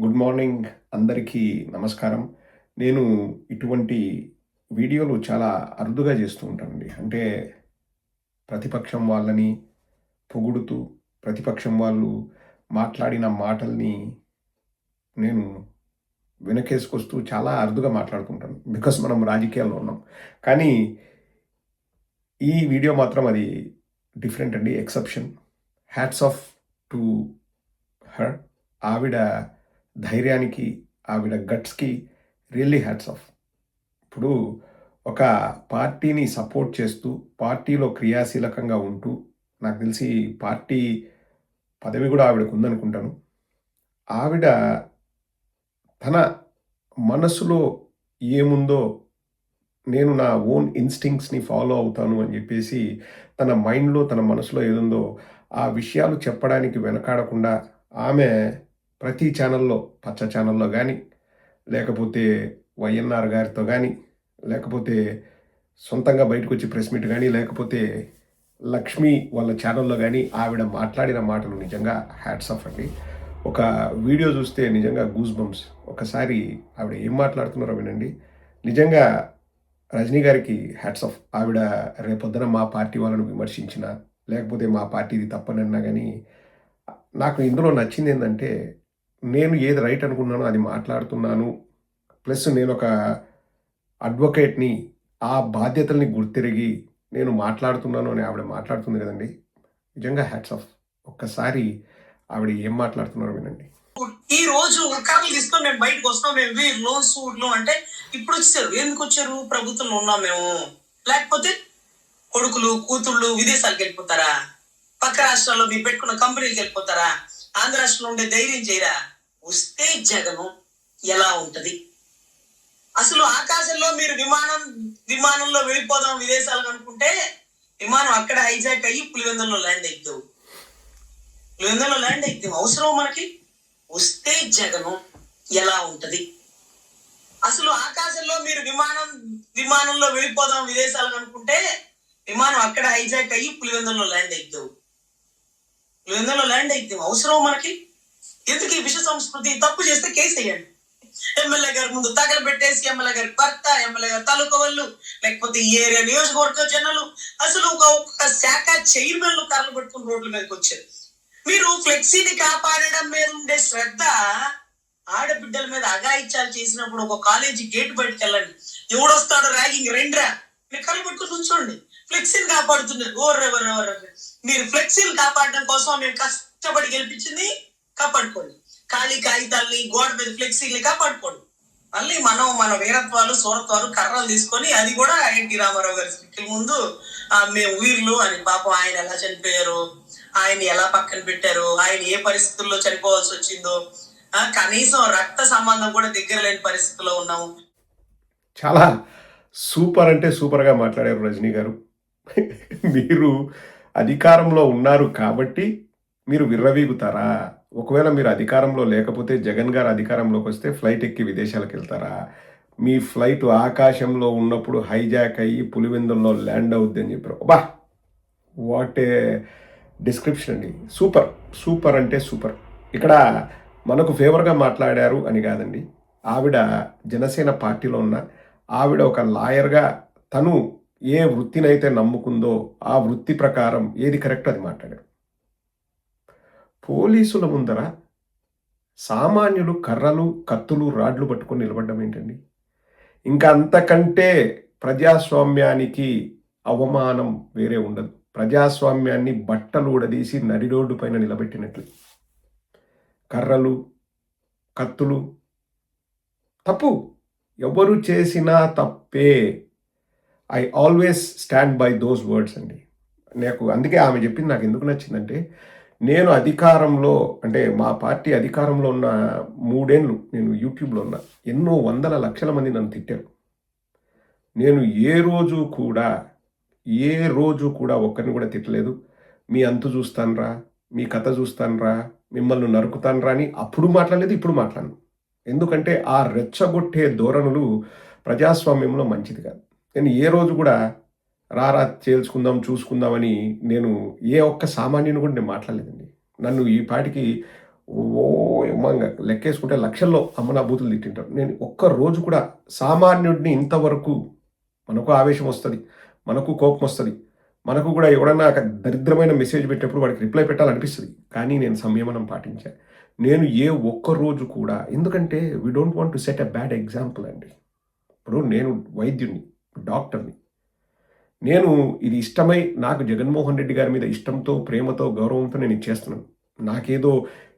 Good morning అందరికీ నమస్కారం. నేను ఇటువంటి వీడియోలు చాలా అరుదుగా చేస్తూ ఉంటానండి. అంటే ప్రతిపక్షం వాళ్ళని పొగుడుతూ ప్రతిపక్షం వాళ్ళు మాట్లాడిన మాటల్ని నేను వెనకేసుకొస్తూ చాలా అరుదుగా మాట్లాడుతుంటాను బికాస్ మనం రాజకీయాల్లో ఉన్నాం. కానీ ఈ వీడియో మాత్రం అది డిఫరెంట్ అండి. Exception. Hats off to her. ఆవిడ ధైర్యానికి ఆవిడ గట్స్కి రియల్లీ హ్యాట్స్ ఆఫ్. ఇప్పుడు ఒక పార్టీని సపోర్ట్ చేస్తూ పార్టీలో క్రియాశీలకంగా ఉంటూ నాకు తెలిసి పార్టీ పదవి కూడా ఆవిడకు ఉందనుకుంటాను. ఆవిడ తన మనసులో ఏముందో నేను నా ఓన్ ఇన్స్టింగ్స్ని ఫాలో అవుతాను అని చెప్పేసి తన మైండ్లో తన మనసులో ఏదుందో ఆ విషయాలు చెప్పడానికి వెనకాడకుండా ఆమె ప్రతి ఛానల్లో పచ్చ ఛానల్లో కానీ లేకపోతే వైఎన్ఆర్ గారితో కానీ లేకపోతే సొంతంగా బయటకు వచ్చి ప్రెస్ మీట్ కానీ లేకపోతే లక్ష్మి వాళ్ళ ఛానల్లో కానీ ఆవిడ మాట్లాడిన మాటలు నిజంగా హ్యాట్స్ ఆఫ్ అండి. ఒక వీడియో చూస్తే నిజంగా గూస్ బంప్స్ ఒకసారి ఆవిడ ఏం మాట్లాడుతున్నారో వినండి. నిజంగా రజనీ గారికి హ్యాట్స్ ఆఫ్. ఆవిడ రేపొద్దున మా పార్టీ వాళ్ళను విమర్శించిన లేకపోతే మా పార్టీది తప్పనన్నా కానీ నాకు ఇందులో నచ్చింది ఏంటంటే నేను ఏది రైట్ అనుకున్నానో అది మాట్లాడుతున్నాను. ప్లస్ నేను ఒక అడ్వకేట్ని ఆ బాధ్యతల్ని గుర్తిరిగి నేను మాట్లాడుతున్నాను అని ఆవిడ మాట్లాడుతుంది కదండి. నిజంగా హ్యాట్స్ ఆఫ్ ఒక్కసారి ఆవిడ ఏం మాట్లాడుతున్నారో వినండి. ఈ రోజు కర్రలు తీసుకొని మేము బయటకు వస్తాం మేము లోన్స్ సూడ్లు అంటే ఇప్పుడు వచ్చారు ఎందుకు వచ్చారు? ప్రభుత్వంలో ఉన్నాం మేము. లేకపోతే కొడుకులు కూతుళ్ళు విదేశాలకు వెళ్ళిపోతారా? పక్క రాష్ట్రాల్లో మీరు పెట్టుకున్న కంపెనీలకు వెళ్ళిపోతారా? ఆంధ్ర రాష్ట్రంలో ఉండే ధైర్యం చేయరా? వస్తే ఎలా ఉంటది? అసలు ఆకాశంలో మీరు విమానం విమానంలో వెళ్ళిపోదాం విదేశాలకు అనుకుంటే విమానం అక్కడ హైజాక్ అయ్యి పులివెందుల్లో ల్యాండ్ అవుతావు పులివెందుల్లో ల్యాండ్ అవుతావు అవసరం మనకి? వస్తే ఎలా ఉంటది? అసలు ఆకాశంలో మీరు విమానం విమానంలో వెళ్ళిపోదాం విదేశాలకు అనుకుంటే విమానం అక్కడ హైజాక్ అయ్యి పులివెందుల్లో ల్యాండ్ అవుతావు పులివెందుల్లో ల్యాండ్ అవుతావు అవసరం మనకి? ఎందుకు ఈ విష సంస్కృతి తప్పు చేస్తే కేసు వేయండి? ఎమ్మెల్యే గారి ముందు తగలు పెట్టేసి ఎమ్మెల్యే గారి భర్త ఎమ్మెల్యే గారి తాలూకా వాళ్ళు లేకపోతే ఈ ఏరియా నియోజకవర్గ జనాలు అసలు ఒక ఒక్క శాఖ చైర్మన్లు కర్రలు పెట్టుకుని రోడ్ల మీదకి వచ్చారు. మీరు ఫ్లెక్సీని కాపాడడం మీద ఉండే శ్రద్ధ ఆడబిడ్డల మీద అగాయిత్యాలు చేసినప్పుడు ఒక కాలేజీ గేట్ బయటకు వెళ్ళండి. ఎవడొస్తాడో ర్యాగింగ్ రెండ్రా. మీరు కళ్ళు పెట్టుకుని కూర్చోండి. ఫ్లెక్సీని కాపాడుతున్నారు. ఓర్రే. మీరు ఫ్లెక్సీని కాపాడడం కోసం మేము కష్టపడి గెలిపించింది కాపాడుకోండి. ఖాళీ కాగితాల్ని గోడ మీద ఫ్లెక్సీని కాపాడుకోండి. మళ్ళీ మనం మన వీరత్వాలు సూరత్వాలు కర్రలు తీసుకొని అది కూడా ఎన్టీ రామారావు గారి స్పీకర్ ముందు మేము వీర్లు అని పాపం ఆయన ఎలా చనిపోయారు ఆయన ఎలా పక్కన పెట్టారు ఆయన ఏ పరిస్థితుల్లో చనిపోవాల్సి వచ్చిందో కనీసం రక్త సంబంధం కూడా దగ్గర లేని పరిస్థితిలో ఉన్నాము. చాలా సూపర్ అంటే సూపర్గా మాట్లాడారు రజనీ గారు. మీరు అధికారంలో ఉన్నారు కాబట్టి మీరు విర్రవీగుతారా? ఒకవేళ మీరు అధికారంలో లేకపోతే జగన్ గారు అధికారంలోకి వస్తే ఫ్లైట్ ఎక్కి విదేశాలకు వెళ్తారా? మీ ఫ్లైట్ ఆకాశంలో ఉన్నప్పుడు హైజాక్ అయ్యి పులివెందుల్లో ల్యాండ్ అవుద్ది అని చెప్పారు. బా వాట్ ఏ డిస్క్రిప్షన్ అండి. సూపర్ సూపర్ అంటే సూపర్. ఇక్కడ మనకు ఫేవర్గా మాట్లాడారు అని కాదండి. ఆవిడ జనసేన పార్టీలో ఉన్న ఆవిడ ఒక లాయర్గా తను ఏ వృత్తినైతే నమ్ముకుందో ఆ వృత్తి ప్రకారం ఏది కరెక్ట్ అది మాట్లాడారు. పోలీసుల ముందర సామాన్యులు కర్రలు కత్తులు రాడ్లు పట్టుకొని నిలబడడం ఏంటండి? ఇంకా అంతకంటే ప్రజాస్వామ్యానికి అవమానం వేరే ఉండదు. ప్రజాస్వామ్యాన్ని బట్టలు ఊడదీసి నడి రోడ్డు పైన నిలబెట్టినట్లు. కర్రలు కత్తులు తప్పు. ఎవరు చేసినా తప్పే. I always stand by those words అండి. నాకు అందుకే ఆమె చెప్పింది నాకు ఎందుకు నచ్చిందంటే నేను అధికారంలో అంటే మా పార్టీ అధికారంలో ఉన్న మూడేళ్ళు నేను యూట్యూబ్లో ఉన్నా ఎన్నో వందల లక్షల మంది నన్ను తిట్టారు. నేను ఏ రోజు కూడా ఏ రోజు కూడా ఒక్కరిని కూడా తిట్టలేదు. మీ అంతు చూస్తానురా మీ కథ చూస్తానురా మిమ్మల్ని నరుకుతానురా అని అప్పుడు మాట్లాడలేదు ఇప్పుడు మాట్లాడను. ఎందుకంటే ఆ రెచ్చగొట్టే ధోరణులు ప్రజాస్వామ్యంలో మంచిది కాదు. నేను ఏ రోజు కూడా రారా చేల్చుకుందాం చూసుకుందామని నేను ఏ ఒక్క సామాన్యుని కూడా నేను మాట్లాడలేదండి. నన్ను ఈ పాటికి ఓ ఏమంగా లెక్కేసుకుంటే లక్షల్లో అమ్మ బూతులు తిట్టింటారు. నేను ఒక్క రోజు కూడా సామాన్యుడిని ఇంతవరకు మనకు ఆవేశం వస్తుంది మనకు కోపం వస్తుంది మనకు కూడా ఎవడన్నా ఒక దరిద్రమైన మెసేజ్ పెట్టినప్పుడు వాడికి రిప్లై పెట్టాలనిపిస్తుంది. కానీ నేను సంయమనం పాటించాను నేను ఏ ఒక్క రోజు కూడా ఎందుకంటే we don't want to set a bad example అండి. ఇప్పుడు నేను వైద్యుని డాక్టర్ని నేను ఇది ఇష్టమై నాకు జగన్మోహన్ రెడ్డి గారి మీద ఇష్టంతో ప్రేమతో గౌరవంతో నేను ఇచ్చేస్తున్నాను. నాకేదో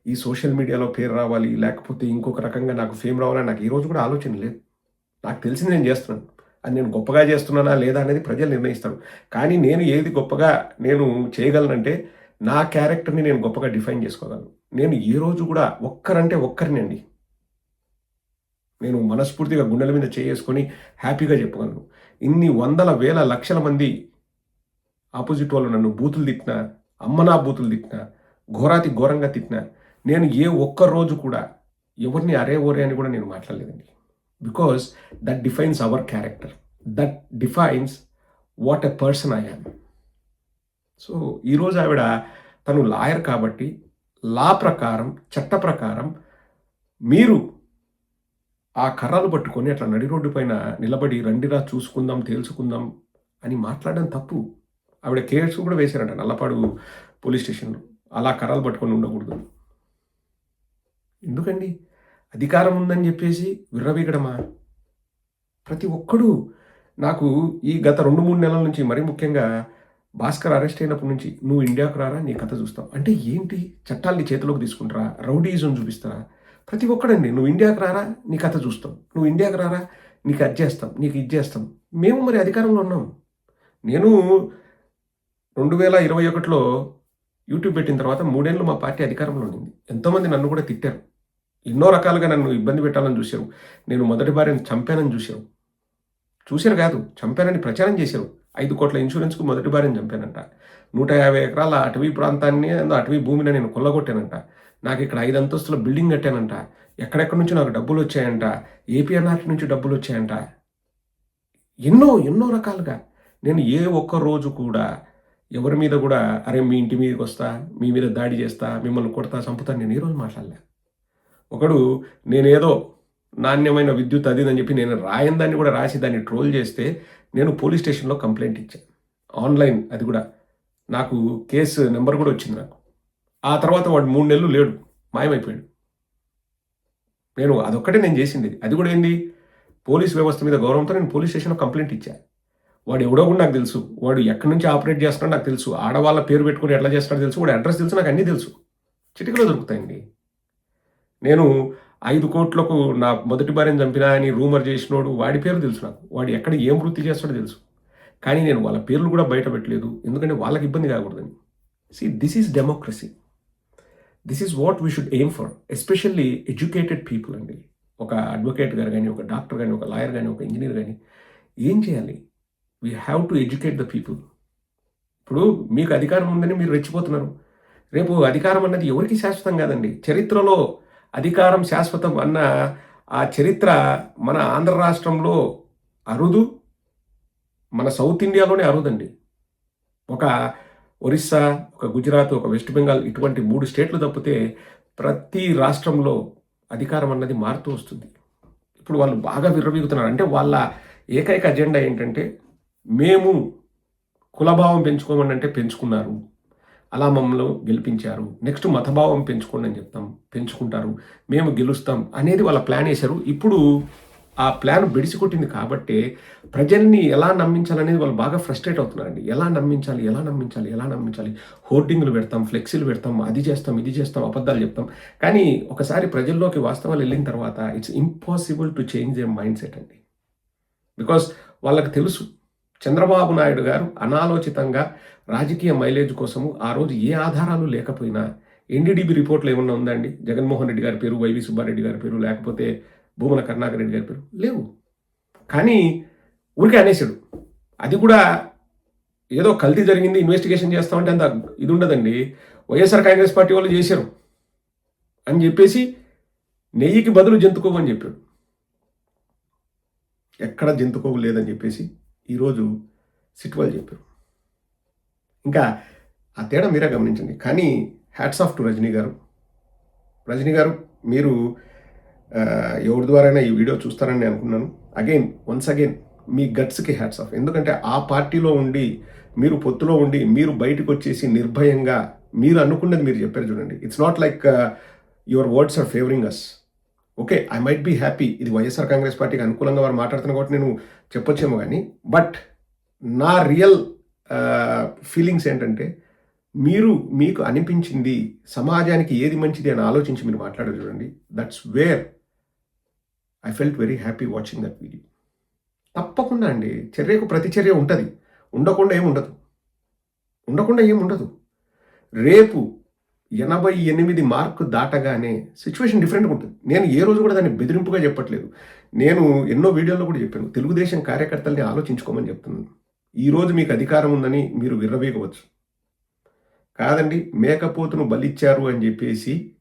ఈ సోషల్ మీడియాలో పేరు రావాలి లేకపోతే ఇంకొక రకంగా నాకు ఫేమ్ రావాలని నాకు ఈరోజు కూడా ఆలోచన లేదు. నాకు తెలిసింది నేను చేస్తున్నాను. అది నేను గొప్పగా చేస్తున్నానా లేదా అనేది ప్రజలు నిర్ణయిస్తారు. కానీ నేను ఏది గొప్పగా నేను చేయగలనంటే నా క్యారెక్టర్ని నేను గొప్పగా డిఫైన్ చేసుకోగలను. నేను ఏ రోజు కూడా ఒక్కరంటే ఒక్కరినండి నేను మనస్ఫూర్తిగా గుండెల మీద చేసుకొని హ్యాపీగా చెప్పగలను ఇన్ని వందల వేల లక్షల మంది ఆపోజిట్ వాళ్ళు నన్ను బూతులు తిట్టినా అమ్మనా బూతులు తిట్టినా ఘోరాతి ఘోరంగా తిట్టినా నేను ఏ ఒక్క రోజు కూడా ఎవరిని అరే ఓరే అని కూడా నేను మాట్లాడలేదండి. Because that defines our character that defines what a person I am so ఈరోజు ఆవిడ తను లాయర్ కాబట్టి లా ప్రకారం చట్ట ప్రకారం మీరు ఆ కర్రలు పట్టుకొని అట్లా నడి రోడ్డు పైన నిలబడి రండిరా చూసుకుందాం తేల్చుకుందాం అని మాట్లాడడం తప్పు. ఆవిడ కేసు కూడా వేశారంట నల్లపాడు పోలీస్ స్టేషన్లో. అలా కర్రలు పట్టుకొని ఉండకూడదు. ఎందుకండి? అధికారం ఉందని చెప్పేసి విర్రవీగడమా? ప్రతి ఒక్కడు నాకు ఈ గత రెండు మూడు నెలల నుంచి మరీ ముఖ్యంగా భాస్కర్ అరెస్ట్ అయినప్పటి నుంచి నువ్వు ఇండియాకు రారా నీ కథ చూస్తావు అంటే ఏంటి? చట్టాల్ని చేతిలోకి తీసుకుంటారా? రౌడీజం చూపిస్తారా? ప్రతి ఒక్కడండి నువ్వు ఇండియాకి రారా నీ కథ చూస్తాం. నువ్వు ఇండియాకి రారా నీకు అది చేస్తాం నీకు ఇది చేస్తాం. మేము మరి అధికారంలో ఉన్నాం. నేను రెండు వేల ఇరవై ఒకటిలో యూట్యూబ్ పెట్టిన తర్వాత మూడేళ్ళు మా పార్టీ అధికారంలో ఉండింది. ఎంతోమంది నన్ను కూడా తిట్టారు. ఎన్నో రకాలుగా నన్ను ఇబ్బంది పెట్టాలని చూశారు. నేను మొదటి భార్యను చంపానని చూశారు. చూశారు కాదు చంపానని ప్రచారం చేశారు. ఐదు కోట్ల ఇన్సూరెన్స్కు మొదటి భార్యను చంపానంట. నూట యాభై ఎకరాల అటవీ ప్రాంతాన్ని అటవీ భూమిని నేను కొల్లగొట్టానంట. నాకు ఇక్కడ ఐదు అంతస్తుల బిల్డింగ్ కట్టానంట. ఎక్కడెక్కడి నుంచి నాకు డబ్బులు వచ్చాయంట? ఏపీఎన్ఆర్టీ నుంచి డబ్బులు వచ్చాయంట. ఎన్నో ఎన్నో రకాలుగా. నేను ఏ ఒక్క రోజు కూడా ఎవరి మీద కూడా అరే మీ ఇంటి మీదకి వస్తా మీ మీద దాడి చేస్తా మిమ్మల్ని కొడతా చంపుతా నేను ఈ రోజు మాట్లాడలే. ఒకడు నేనేదో నాణ్యమైన విద్యుత్ అది అని చెప్పి నేను రాయని దాన్ని కూడా రాసి దాన్ని ట్రోల్ చేస్తే నేను పోలీస్ స్టేషన్లో కంప్లైంట్ ఇచ్చాను ఆన్లైన్ అది కూడా. నాకు కేసు నెంబర్ కూడా వచ్చింది నాకు. ఆ తర్వాత వాడు మూడు నెలలు లేడు. మాయమైపోయాడు. నేను అదొక్కటే నేను చేసింది. అది కూడా ఏంది? పోలీస్ వ్యవస్థ మీద గౌరవంతో నేను పోలీస్ స్టేషన్లో కంప్లైంట్ ఇచ్చా. వాడు ఎవడో కూడా నాకు తెలుసు. వాడు ఎక్కడి నుంచి ఆపరేట్ చేస్తున్నాడో నాకు తెలుసు. ఆడవాళ్ళ పేరు పెట్టుకుని ఎట్లా చేస్తున్నాడో తెలుసు. వాడు అడ్రస్ తెలుసు నాకు అన్నీ తెలుసు. చిటికలో దొరుకుతాయండి. నేను ఐదు కోట్లకు నా మొదటి భార్యను చంపినా అని రూమర్ చేసినోడు వాడి పేరు తెలుసు నాకు. వాడు ఎక్కడ ఏం వృత్తి చేస్తాడో తెలుసు. కానీ నేను వాళ్ళ పేర్లు కూడా బయట పెట్టలేదు. ఎందుకంటే వాళ్ళకి ఇబ్బంది కాకూడదని. See this is democracy this is what we should aim for especially educated people అండి. ఒక అడ్వకేట్ గారు కానీ ఒక డాక్టర్ కానీ ఒక లాయర్ కానీ ఒక ఇంజనీర్ కానీ ఏం చేయాలి? We have to educate the people ఇప్పుడు మీకు అధికారం ఉందని మీరు రెచ్చిపోతున్నారు. రేపు అధికారం అన్నది ఎవరికి శాశ్వతం కాదండి. చరిత్రలో అధికారం శాశ్వతం అన్న ఆ చరిత్ర మన ఆంధ్ర రాష్ట్రంలో అరుదు. మన సౌత్ ఇండియాలోనే అరుదండి. ఒక ఒరిస్సా ఒక గుజరాత్ ఒక వెస్ట్ బెంగాల్ ఇటువంటి మూడు స్టేట్లు తప్పితే ప్రతి రాష్ట్రంలో అధికారం అన్నది మారుతూ వస్తుంది. ఇప్పుడు వాళ్ళు బాగా విర్రవీగుతున్నారు. అంటే వాళ్ళ ఏకైక అజెండా ఏంటంటే మేము కులభావం పెంచుకోమని అంటే పెంచుకున్నారు. అలా మమ్మల్ని గెలిపించారు. నెక్స్ట్ మతభావం పెంచుకోండి అని చెప్తాం. పెంచుకుంటారు. మేము గెలుస్తాం అనేది వాళ్ళ ప్లాన్ వేశారు. ఇప్పుడు ఆ ప్లాన్ బిడిసికొట్టింది కొట్టింది కాబట్టే ప్రజల్ని ఎలా నమ్మించాలనేది వాళ్ళు బాగా ఫ్రస్ట్రేట్ అవుతున్నారండి. ఎలా నమ్మించాలి ఎలా నమ్మించాలి ఎలా నమ్మించాలి? హోర్డింగ్లు పెడతాం ఫ్లెక్సీలు పెడతాం అది చేస్తాం ఇది చేస్తాం అబద్ధాలు చెప్తాం. కానీ ఒకసారి ప్రజల్లోకి వాస్తవాలు వెళ్ళిన తర్వాత it's impossible to change a mindset అండి. బికాస్ వాళ్ళకి తెలుసు చంద్రబాబు నాయుడు గారు అనాలోచితంగా రాజకీయ మైలేజ్ కోసము ఆ రోజు ఏ ఆధారాలు లేకపోయినా ఎన్డీడీబీ రిపోర్ట్లు ఏమన్నా ఉందండి జగన్మోహన్ రెడ్డి గారి పేరు వైవి సుబ్బారెడ్డి గారి పేరు లేకపోతే భూముల కరుణాకర్ రెడ్డి గారి పేరు. లేవు. కానీ ఊరికే అనేసాడు అది కూడా ఏదో కల్తీ జరిగింది ఇన్వెస్టిగేషన్ చేస్తామంటే అంత ఇది ఉండదండి. వైఎస్ఆర్ కాంగ్రెస్ పార్టీ వాళ్ళు చేశారు అని చెప్పేసి నెయ్యికి బదులు జంతుకోవని అని చెప్పాడు. ఎక్కడ జంతుకోవు లేదని చెప్పేసి ఈరోజు సిట్ వాళ్ళు చెప్పారు. ఇంకా ఆ తేడా మీరే గమనించండి. కానీ హ్యాట్స్ ఆఫ్ టు రజనీ గారు. రజనీ గారు మీరు ఎవరి ద్వారైనా ఈ వీడియో చూస్తారని నేను అనుకున్నాను. అగైన్ వన్స్ అగైన్ మీ గట్స్కి హ్యాట్స్ ఆఫ్ ఎందుకంటే ఆ పార్టీలో ఉండి మీరు పొత్తులో ఉండి మీరు బయటకు వచ్చేసి నిర్భయంగా మీరు అనుకున్నది మీరు చెప్పారు చూడండి. It's not like your words are favouring us okay I might be happy ఇది వైఎస్ఆర్ కాంగ్రెస్ పార్టీకి అనుకూలంగా వారు మాట్లాడుతున్న కాబట్టి నేను చెప్పొచ్చేమో కానీ బట్ నా రియల్ ఫీలింగ్స్ ఏంటంటే మీరు మీకు అనిపించింది సమాజానికి ఏది మంచిది అని ఆలోచించి మీరు మాట్లాడారు చూడండి. That's where I felt very happy watching that video తప్పకుండా అండి. చర్యకు ప్రతిచర్య ఉంటుంది. ఉండకుండా ఏముండదు ఉండదు. ఉండకుండా ఏముండదు ఉండదు. రేపు ఎనభై ఎనిమిది మార్కు దాటగానే సిచ్యువేషన్ డిఫరెంట్గా ఉంటుంది. నేను ఏ రోజు కూడా దాన్ని బెదిరింపుగా చెప్పట్లేదు. నేను ఎన్నో వీడియోల్లో కూడా చెప్పాను. తెలుగుదేశం కార్యకర్తల్ని ఆలోచించుకోమని చెప్తున్నాను. ఈరోజు మీకు అధికారం ఉందని మీరు విర్రవీగవచ్చు. కాదండి మేకపోతును బలిచ్చారు అని చెప్పేసి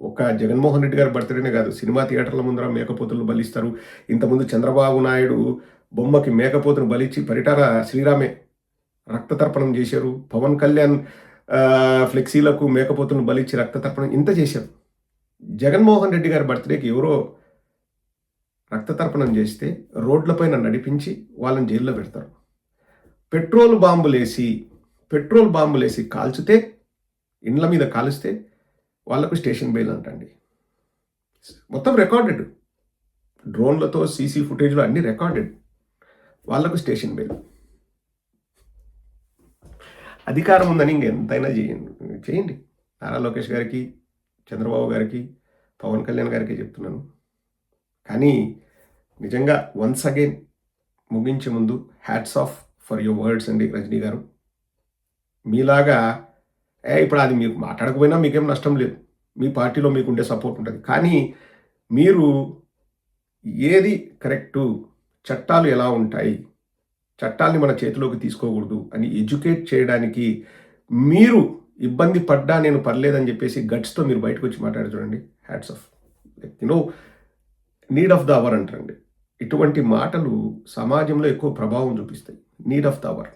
ఒక జగన్మోహన్ రెడ్డి గారి బర్త్డేనే కాదు సినిమా థియేటర్ల ముందర మేకపోతులను బలిస్తారు. ఇంతకుముందు చంద్రబాబు నాయుడు బొమ్మకి మేకపోతును బలిచ్చి పరిటార శ్రీరామే రక్త తర్పణం చేశారు. పవన్ కళ్యాణ్ ఫ్లెక్సీలకు మేకపోతును బలిచ్చి రక్త తర్పణం ఇంత చేశారు. జగన్మోహన్ రెడ్డి గారి బర్త్డేకి ఎవరో రక్త తర్పణం చేస్తే రోడ్లపైన నడిపించి వాళ్ళని జైల్లో పెడతారు. పెట్రోల్ బాంబులేసి పెట్రోల్ బాంబులేసి కాల్చితే ఇండ్ల మీద కాలుస్తే వాళ్ళకు స్టేషన్ బెయిల్ అంటండి. మొత్తం రికార్డెడ్. డ్రోన్లతో సీసీ ఫుటేజ్లో అన్ని రికార్డెడ్. వాళ్ళకు స్టేషన్ బెయిల్. అధికారం ఉందని ఇంకెంతైనా చేయండి చేయండి నారా లోకేష్ గారికి చంద్రబాబు గారికి పవన్ కళ్యాణ్ గారికి చెప్తున్నాను. కానీ నిజంగా వన్స్ అగైన్ ముగించే ముందు hats off for your words అండి రజనీ గారు. మీలాగా ఇప్పుడు అది మీరు మాట్లాడకపోయినా మీకేం నష్టం లేదు. మీ పార్టీలో మీకు ఉండే సపోర్ట్ ఉంటుంది. కానీ మీరు ఏది కరెక్టు చట్టాలు ఎలా ఉంటాయి చట్టాల్ని మన చేతిలోకి తీసుకోకూడదు అని ఎడ్యుకేట్ చేయడానికి మీరు ఇబ్బంది పడ్డా నేను పర్లేదని చెప్పేసి గట్స్తో మీరు బయటకు వచ్చి మాట్లాడి చూడండి. Hats off you know need of the hour అంటారండి. ఇటువంటి మాటలు సమాజంలో ఎక్కువ ప్రభావం చూపిస్తాయి. నీడ్ ఆఫ్ ద అవర్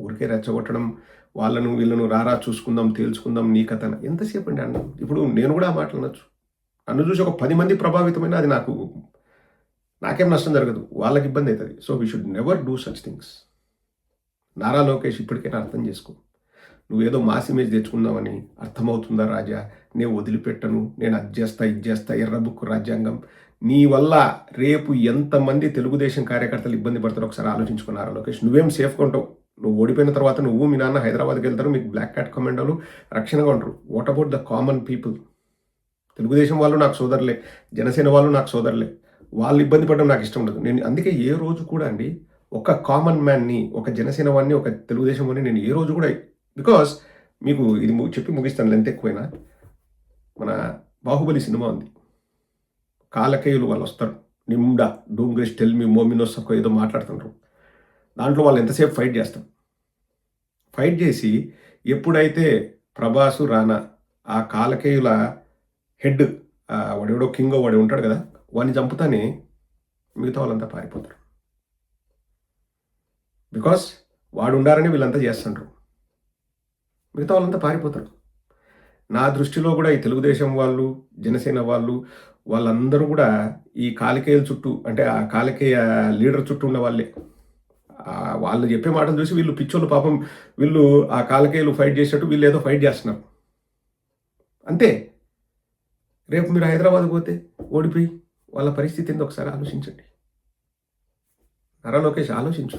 ఊరికే రెచ్చగొట్టడం వాళ్ళను వీళ్ళను రారా చూసుకుందాం తేల్చుకుందాం నీ కథన ఎంతసేపు అండి అన్నం? ఇప్పుడు నేను కూడా ఆ మాటలు అనొచ్చు. నన్ను చూసి ఒక పది మంది ప్రభావితమైన అది నాకు నాకేం నష్టం జరగదు. వాళ్ళకి ఇబ్బంది అవుతుంది. So we should never do such things Nara Lokesh ఇప్పటికైనా అర్థం చేసుకో. నువ్వేదో మాస్ ఇమేజ్ తెచ్చుకుందామని అర్థమవుతుందా రాజా? నేను వదిలిపెట్టను. నేను అది చేస్తా ఇది చేస్తా ఎర్ర బుక్ రాజ్యాంగం. నీ వల్ల రేపు ఎంతమంది తెలుగుదేశం కార్యకర్తలు ఇబ్బంది పడతారో ఒకసారి ఆలోచించుకున్నారా లోకేష్. నువ్వేం సేఫ్గా ఉంటావు? నువ్వు ఓడిపోయిన తర్వాత నువ్వు మీ నాన్న హైదరాబాద్కి వెళ్తారు మీకు బ్లాక్ క్యాట్ కమాండోలు రక్షణగా ఉంటారు. What about the common people Telugu Desam వాళ్ళు నాకు సోదరులే జనసేన వాళ్ళు నాకు సోదరులే. వాళ్ళు ఇబ్బంది పడడం నాకు ఇష్టం ఉండదు. నేను అందుకే ఏ రోజు కూడా అండి ఒక కామన్ మ్యాన్ని ఒక జనసేన వాడిని ఒక తెలుగుదేశం వాడిని నేను ఏ రోజు కూడా బికాస్ మీకు ఇది చెప్పి ముగిస్తాను లెంత్ ఎక్కువైనా. మన బాహుబలి సినిమా ఉంది. కాలకేయులు వాళ్ళు వస్తారు. నిమ్డా డూంగ్రెస్ టెల్ మీ మోమినోస్ ఒక ఏదో మాట్లాడుతుంటారు. దాంట్లో వాళ్ళు ఎంతసేపు ఫైట్ చేస్తారు? ఫైట్ చేసి ఎప్పుడైతే ప్రభాసు రానా ఆ కాలకేయుల హెడ్ వాడెవడో కింగో వాడు ఉంటాడు కదా వాడిని చంపుతానే మిగతా వాళ్ళంతా పారిపోతారు. బికాస్ వాడు ఉండారని వీళ్ళంతా చేస్తుంటారు మిగతా వాళ్ళంతా పారిపోతారు. నా దృష్టిలో కూడా ఈ తెలుగుదేశం వాళ్ళు జనసేన వాళ్ళు వాళ్ళందరూ కూడా ఈ కాలికేయుల చుట్టూ అంటే ఆ కాలికేయ లీడర్ చుట్టూ ఉన్న వాళ్ళే. వాళ్ళు చెప్పే మాటలు చూసి వీళ్ళు పిచ్చోళ్ళు పాపం వీళ్ళు ఆ కాలకేయులు ఫైట్ చేసినట్టు వీళ్ళు ఏదో ఫైట్ చేస్తున్నారు. అంతే. రేపు మీరు హైదరాబాద్ పోతే ఓడిపోయి వాళ్ళ పరిస్థితి ఏందో ఒకసారి ఆలోచించండి. నరా లోకేష్ ఆలోచించు.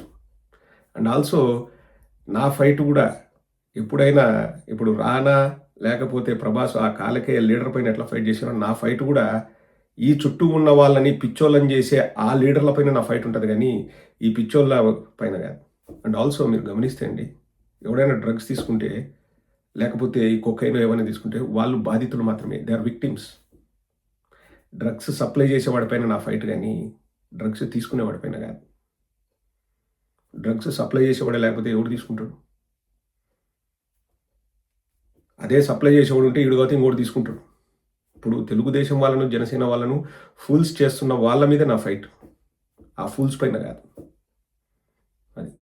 అండ్ ఆల్సో నా ఫైట్ కూడా ఎప్పుడైనా ఇప్పుడు రానా లేకపోతే ప్రభాస్ ఆ కాలకేయ లీడర్ పైన ఎట్లా ఫైట్ చేశారో నా ఫైట్ కూడా ఈ చుట్టూ ఉన్న వాళ్ళని పిచ్చోళ్ళని చేసే ఆ లీడర్ల పైన నా ఫైట్ ఉంటుంది కానీ ఈ పిచ్చోళ్ళ పైన కాదు. అండ్ ఆల్సో మీరు గమనిస్తే అండి ఎవడైనా డ్రగ్స్ తీసుకుంటే లేకపోతే ఈ కొక్కైన ఏమైనా తీసుకుంటే వాళ్ళు బాధితులు మాత్రమే. They are victims drugs supply చేసేవాడిపైన నా ఫైట్ కానీ డ్రగ్స్ తీసుకునేవాడిపైన కాదు. డ్రగ్స్ సప్లై చేసేవాడే లేకపోతే ఎవడు తీసుకుంటాడు? అదే సప్లై చేసేవాడు ఉంటే ఈడు కాకపోతే ఇంకోటి తీసుకుంటాడు. ఇప్పుడు తెలుగుదేశం వాళ్ళను జనసేన వాళ్ళను ఫూల్స్ చేస్తున్న వాళ్ళ మీద నా ఫైట్ ఆ ఫూల్స్ పైన కాదు.